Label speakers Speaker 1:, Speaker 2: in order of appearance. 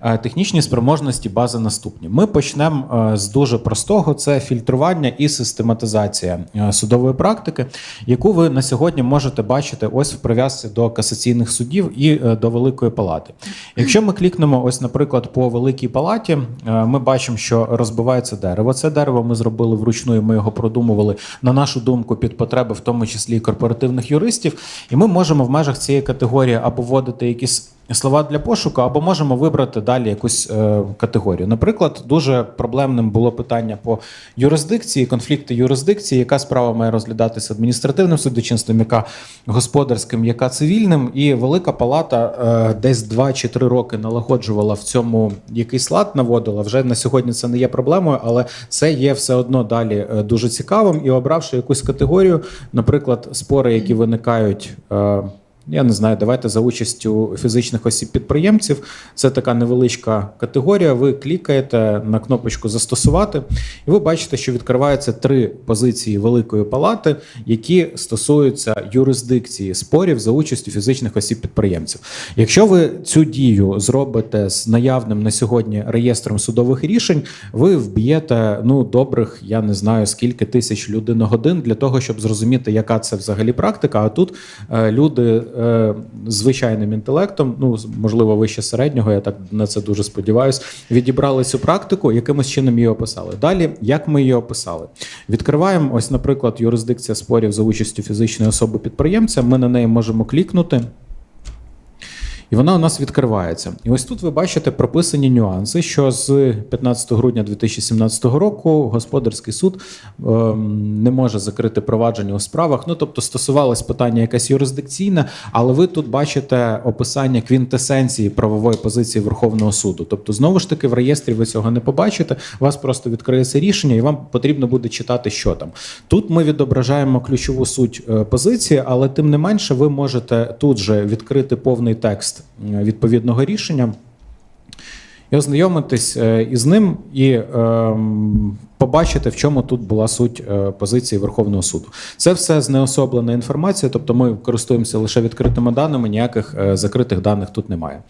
Speaker 1: Е, Технічні спроможності бази наступні. Ми почнемо е, з дуже простого: це фільтрування і систематизація е, судової практики, яку ви на сьогодні можете бачити ось в прив'язці до касаційних судів і до Великої Палати. Якщо ми клікнемо, ось, наприклад, по Великій Палаті, ми бачимо, що розбивається дерево. Це дерево ми зробили вручну, і ми його продумували на нашу думку під потреби, в тому числі і корпоративних юристів. І ми можемо в межах цієї категорії або вводити якісь слова для пошуку, або можемо вибрати далі якусь е, категорію. Наприклад, дуже проблемним було питання по юрисдикції, конфлікти юрисдикції, яка справа має розглядатися адміністративним судочинством, яка господарським, яка цивільним. І Велика Палата е, десь 2 чи 3 роки налагоджувала в цьому якийсь лад, наводила. Вже на сьогодні це не є проблемою, але це є все одно далі е, дуже цікавим. І обравши якусь категорію, наприклад, спори, які виникають. е, я не знаю, давайте за участю фізичних осіб підприємців. Це така невеличка категорія. Ви клікаєте на кнопочку Застосувати, і ви бачите, що відкриваються три позиції Великої палати, які стосуються юрисдикції спорів за участю фізичних осіб підприємців. Якщо ви цю дію зробите з наявним на сьогодні реєстром судових рішень, ви вб'єте ну добрих, я не знаю скільки тисяч людиногодин для того, щоб зрозуміти, яка це взагалі практика. А тут е, люди е, звичайним інтелектом, ну можливо, вище середнього, я так на це дуже сподіваюся, відібрали цю практику, якимось чином її описали. Далі, як ми її описали? Відкриваємо, ось, наприклад, юрисдикція спорів за участю фізичної особи підприємця. Ми на неї можемо клікнути. І вона у нас відкривається. І ось тут ви бачите прописані нюанси, що з 15 грудня 2017 року господарський суд ем, не може закрити провадження у справах. Ну тобто стосувалось питання якесь юрисдикційне, але ви тут бачите описання квінтесенції правової позиції Верховного суду. Тобто, знову ж таки, в реєстрі ви цього не побачите. У вас просто відкриється рішення, і вам потрібно буде читати, що там. Тут ми відображаємо ключову суть е, позиції, але тим не менше, ви можете тут же відкрити повний текст відповідного рішення і ознайомитись е, із ним і ем, побачити, в чому тут була суть е, позиції Верховного суду. Це все знеособлена інформація, тобто ми користуємося лише відкритими даними, ніяких е, закритих даних тут немає.